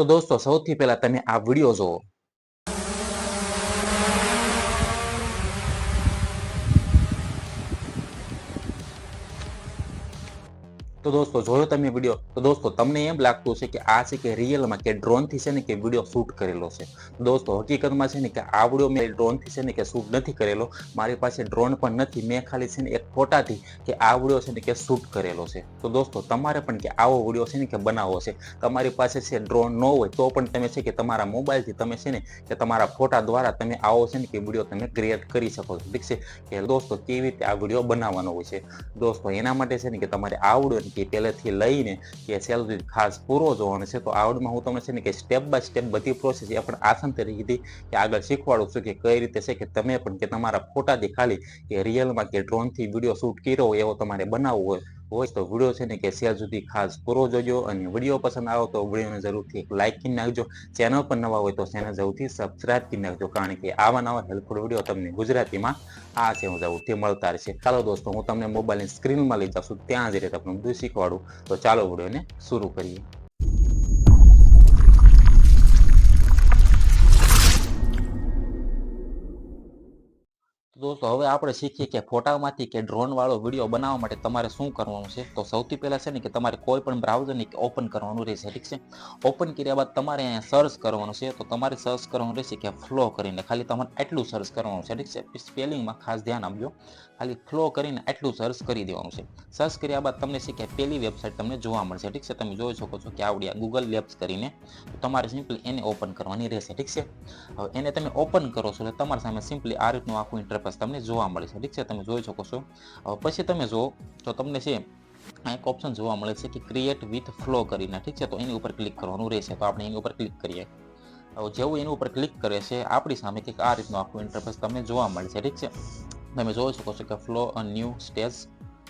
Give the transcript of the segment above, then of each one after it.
તો દોસ્તો સૌથી પહેલા તમે આ વીડિયો જોવો તો દોસ્તો, જોયો તમે વીડિયો તો દોસ્તો, તમને એમ લાગતું હશે કે આ છે કે રિયલમાં કે ડ્રોનથી છે ને કે વીડિયો શૂટ કરેલો છે? દોસ્તો, હકીકતમાં છે ને કે આ વીડિયો મેં ડ્રોનથી છે ને કે શૂટ નથી કરેલો. મારી પાસે ડ્રોન પણ નથી. મેં ખાલી છે ને એક ફોટાથી કે આ વીડિયો છે ને કે શૂટ કરેલો છે. તો દોસ્તો, તમારે પણ કે આવો વીડિયો છે ને કે બનાવવો છે? તમારી પાસે છે ડ્રોન ન હોય તો પણ તમે છે કે તમારા મોબાઈલથી તમે છે ને કે તમારા ફોટા દ્વારા તમે આવો છે ને કે વીડિયો તમે ક્રિએટ કરી શકો છો. ઠીક છે? કે દોસ્તો, કેવી રીતે આ વીડિયો બનાવવાનો હોય છે? દોસ્તો, એના માટે છે ને કે તમારે આવડો કે પહેલેથી લઈને કે છેલ્લે ખાસ પૂરો જોવાનો છે, તો આવડમાં હું તમને છે ને કે સ્ટેપ બાય સ્ટેપ બધી પ્રોસેસ એ પણ આસાન તરીકેથી કે આગળ શીખવાડું છું કે કઈ રીતે છે કે તમે પણ કે તમારા ફોટાથી ખાલી કે રિયલમાં કે ડ્રોનથી વીડિયો શૂટ કર્યો હોય એવો તમારે બનાવવો હોય. હોય તો વીડિયો છે ને કે શેર સુધી ખાસ પૂરો જોજો અને વીડિયો પસંદ આવે તો વિડીયોને જરૂરથી એક લાઇક કરી નાખજો. ચેનલ પર નવા હોય તો ચેનલ જરૂરથી સબસ્ક્રાઇબ કરી નાખજો, કારણ કે આવા નવા હેલ્પફુલ વીડિયો તમને ગુજરાતીમાં આ છે હું જરૂરથી મળતા રહેશે. ચાલો દોસ્તો, હું તમને મોબાઈલની સ્ક્રીનમાં લઈ જાઉં છું, ત્યાં જ રીતે તમને બધું શીખવાડું તો ચાલો વિડીયોને શરૂ કરીએ. દોસ્તો, હવે આપણે શીખીએ કે ફોટામાંથી કે ડ્રોન વાળો વીડિયો બનાવવા માટે તમારે શું કરવાનું છે? તો સૌથી પહેલાં છે ને કે તમારે કોઈ પણ બ્રાઉઝરને ઓપન કરવાનું રહેશે, ઠીક છે? ઓપન કર્યા બાદ તમારે અહીંયા સર્ચ કરવાનું છે, તો તમારે સર્ચ કરવાનું રહેશે કે ફ્લો કરીને. ખાલી તમારે આટલું સર્ચ કરવાનું છે, ઠીક છે? સ્પેલિંગમાં ખાસ ધ્યાન આપજો. ખાલી ફ્લો કરીને એટલું સર્ચ કરી દેવાનું છે. સર્ચ કર્યા બાદ તમને છે કે પહેલી વેબસાઇટ તમને જોવા મળશે, ઠીક છે? તમે જોઈ શકો છો કે આવડી ગૂગલ લેબ્સ કરીને. તો તમારે સિમ્પલી એને ઓપન કરવાની રહેશે, ઠીક છે? હવે એને તમે ઓપન કરો છો એટલે તમારી સામે સિમ્પલી આ રીતનું આખું ઇન્ટરફેસ તમને જોવા મળે છે. ઠીક છે, તમે જોઈ શકો છો. પછી તમે જુઓ, તો તમને છે, આ એક ઓપ્શન જોવા મળે છે કે ક્રિએટ વિથ ફ્લો કરીને. ઠીક છે, તો એની ઉપર ક્લિક કરવાનું રહેશે. તો આપણે એની ઉપર ક્લિક કરીએ. જેવું એની ઉપર ક્લિક કરે છે, આપણી સામે કંઈક આ રીતનું આખું ઇન્ટરફેસ તમને જોવા મળે છે. ઠીક છે, તમે જોઈ શકો છો કે flow new stage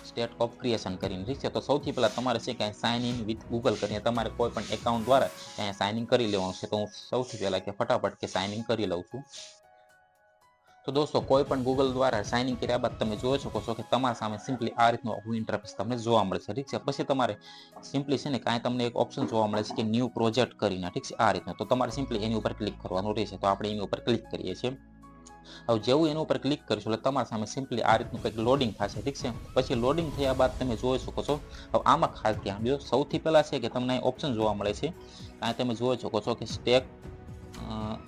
state of creation કરીને. ઠીક છે, તો સૌથી પહેલાં તમારે છે કે સાઇન ઇન વિથ ગૂગલ કરીને તમારે કોઈ પણ એકાઉન્ટ દ્વારા અહીંયા સાઇન ઇન કરી લેવાનું છે. તો હું સૌથી પહેલાં કે ફટાફટ કે સાઇન ઇન કરી લઉં છું. તો દોસ્તો, કોઈ પણ ગૂગલ દ્વારા સાઇન ઇન કર્યા બાદ તમે જોઈ શકો છો કે તમારા સામે સિમ્પલી આ રીતનું આખું ઇન્ટરફેસ તમને જોવા મળે છે. ઠીક છે? પછી તમારે સિમ્પલી છે ને કાંઈ તમને એક ઓપ્શન જોવા મળે છે કે ન્યૂ પ્રોજેક્ટ કરીને. ઠીક છે? આ રીતનું. તો તમારે સિમ્પલી એની ઉપર ક્લિક કરવાનું રહેશે. તો આપણે એની ઉપર ક્લિક કરીએ છીએ. હવે જેવું એના ઉપર ક્લિક કરીશું એટલે તમારા સામે સિમ્પલી આ રીતનું કંઈક લોડિંગ થશે. ઠીક છે? પછી લોડિંગ થયા બાદ તમે જોઈ શકો છો. હવે આમાં ખાસ ધ્યાન દો. સૌથી પહેલાં છે કે તમને ઓપ્શન જોવા મળે છે. કાંઈ તમે જોઈ શકો છો કે સ્ટેક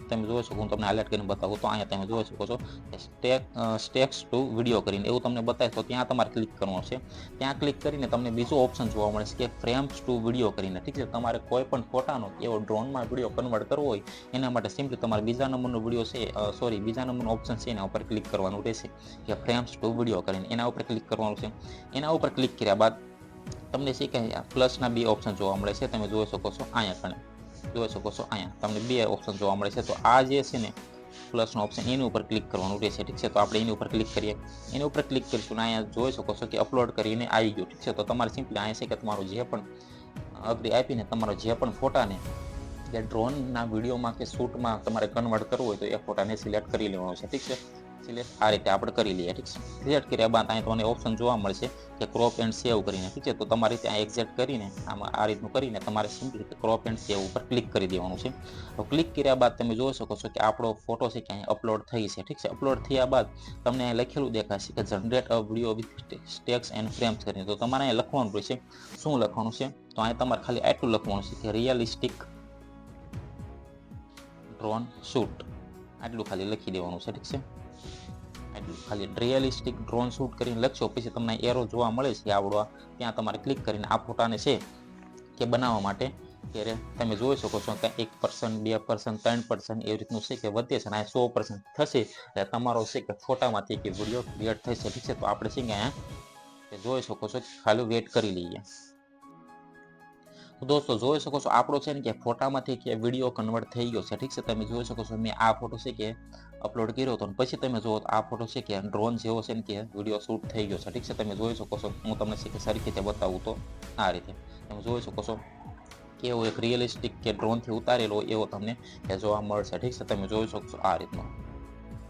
તમે જોઈ શકો હું તમને હાઇલાઇટ કરીને બતાવું તો અહીંયા તમે જોઈ શકો છો. સ્ટેક સ્ટેક્સ ટુ વીડિયો કરીને. એવું તમને બતાવે તો ત્યાં તમારે ક્લિક કરવાનું છે. ત્યાં ક્લિક કરીને તમને બીજો ઓપ્શન જોવા મળે છે કે ફ્રેમ્સ ટુ વીડિયો કરીને. ઠીક છે? તમારે કોઈ પણ ફોટાનો એવો ડ્રોનમાં વીડિયો કન્વર્ટ કરવો હોય, એના માટે સિમ્પલી તમારે બીજા નંબરનો વીડિયો છે સોરી બીજા નંબરનો ઓપ્શન છે એના ઉપર ક્લિક કરવાનું રહેશે. કે ફ્રેમ્સ ટુ વીડિયો કરીને. એના ઉપર ક્લિક કરવાનું છે. એના ઉપર ક્લિક કર્યા બાદ તમને કે પ્લસના બે ઓપ્શન જોવા મળે છે. તમે જોઈ શકો છો અહીંયા કણે. જોઈ શકો છો. અહીંયા તમને બે ઓપ્શન જોવા મળે છે. તો આ જે છે ને પ્લસનો ઓપ્શન એની ઉપર ક્લિક કરવાનું રહેશે. ઠીક છે? તો આપણે એની ઉપર ક્લિક કરીએ. એની ઉપર ક્લિક કરીશું ને અહીંયા જોઈ શકો છો કે અપલોડ કરીને આવી ગયું. ઠીક છે? તો તમારે સિમ્પલી અહીંયા છે કે તમારું જે પણ અગ્રી આપીને તમારો જે પણ ફોટાને જે ડ્રોનના વિડીયોમાં કે શૂટમાં તમારે કન્વર્ટ કરવું હોય તો એ ફોટાને સિલેક્ટ કરી લેવાનો છે. ઠીક છે? સિલેક્ટ આ રીતે આપણે કરી લઈએ, ઠીક છે? સિલેક્ટ કર્યા બાદ અહીં તમને ઓપ્શન જોવા મળશે કે ક્રોપ એન્ડ સેવ કરીને, ઠીક છે? તો તમારે ત્યાં એક્ઝેક્ટ કરીને આમાં આ રીતનું કરીને તમારે સિમ્પલી ક્રોપ એન્ડ સેવ ઉપર ક્લિક કરી દેવાનું છે. તો ક્લિક કર્યા બાદ તમે જોઈ શકો છો કે આપણો ફોટો છે કે અહીં અપલોડ થઈ છે, ઠીક છે? અપલોડ થયા બાદ તમને અહીં લખેલું દેખાશે કે generate a video with stacks and frames કરીને તો તમારે અહીં લખવાનું રહેશે. શું લખવાનું છે? તો અહીં તમારે ખાલી આટલું લખવાનું છે કે રિયલિસ્ટિક ડ્રોન શૂટ આટલું ખાલી લખી દેવાનું છે, ઠીક છે? ખાલી રિયલિસ્ટિક ડ્રોન શૂટ કરીને લખશો, પછી તમને એરો જોવા મળે છે આવડો ત્યાં તમારે ક્લિક કરીને આ ફોટાને છે કે બનાવવા માટે ત્યારે તમે જોઈ શકો છો કે એક પર્સન્ટ બે પર્સન્ટ ત્રણ પર્સન્ટ એવી રીતનું છે કે વધે છે અને આ સો પર્સન્ટ થશે. એટલે તમારો છે કે ફોટામાંથી કે વીડિયો ક્રિએટ થશે ઠીક છે. તો આપણે છે કે અહીંયા જોઈ શકો છો ખાલી વેટ કરી લઈએ. દોસ્તો જોઈ શકો છો આપણો છે ને કે ફોટામાંથી કે વીડિયો કન્વર્ટ થઈ ગયો છે. ઠીક છે? તમે જોઈ શકો છો મેં આ ફોટો છે કે અપલોડ કર્યો હતો પછી તમે જુઓ આ ફોટો છે કે ડ્રોન જેવો છે ને કે વીડિયો શૂટ થઈ ગયો છે. ઠીક છે, તમે જોઈ શકો છો. હું તમને છે કે સારી રીતે બતાવું તો આ રીતે. તમે જોઈ શકો છો કેવો એક રિયલિસ્ટિક કે ડ્રોનથી ઉતારેલો એવો તમને કે જોવા મળશે. ઠીક છે, તમે જોઈ શકો છો આ રીતનો.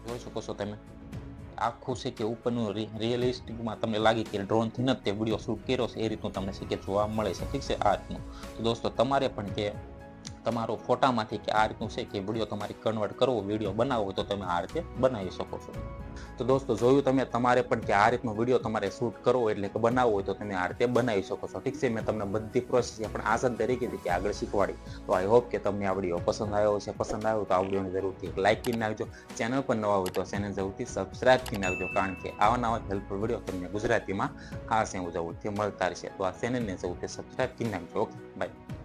જોઈ શકો છો તમે. આખું છે કે ઉપરનું રિયલિસ્ટિકમાં તમને લાગે કે ડ્રોનથી નથી તે વીડિયો શૂટ કર્યો છે, એ રીતનું તમને છે જોવા મળે છે. ઠીક છે, આ રીતનું. તો દોસ્તો, તમારે પણ કે તમારો ફોટામાંથી કે આ રીતનું છે કે વીડિયો તમારે કન્વર્ટ કરવો, વીડિયો બનાવવો, તો તમે આ રીતે બનાવી શકો છો. તો દોસ્તો, જોયું તમે તમારે પણ કે આ રીતનો વીડિયો તમારે શૂટ કરવો એટલે કે બનાવવો હોય તો તમે આ રીતે બનાવી શકો છો. ઠીક છે, મેં તમને બધી પ્રોસેસ પણ આસાન તરીકે કે આગળ શીખવાડી. તો આઈ હોપ કે તમને આ વીડિયો પસંદ આવ્યો છે પસંદ આવ્યો તો આ વિડીયોને જરૂરથી લાઇક કરી નાખજો. ચેનલ પર નવા હોય તો ચેનલ જરૂરથી સબસ્ક્રાઇબ કરી નાખજો, કારણ કે આવા નવા હેલ્પફુલ વીડિયો તમને ગુજરાતીમાં આ સેવું જરૂરથી મળતા રહેશે. તો આ ચેનલને જરૂરથી સબસ્ક્રાઇબ કરી નાખજો. Okay bye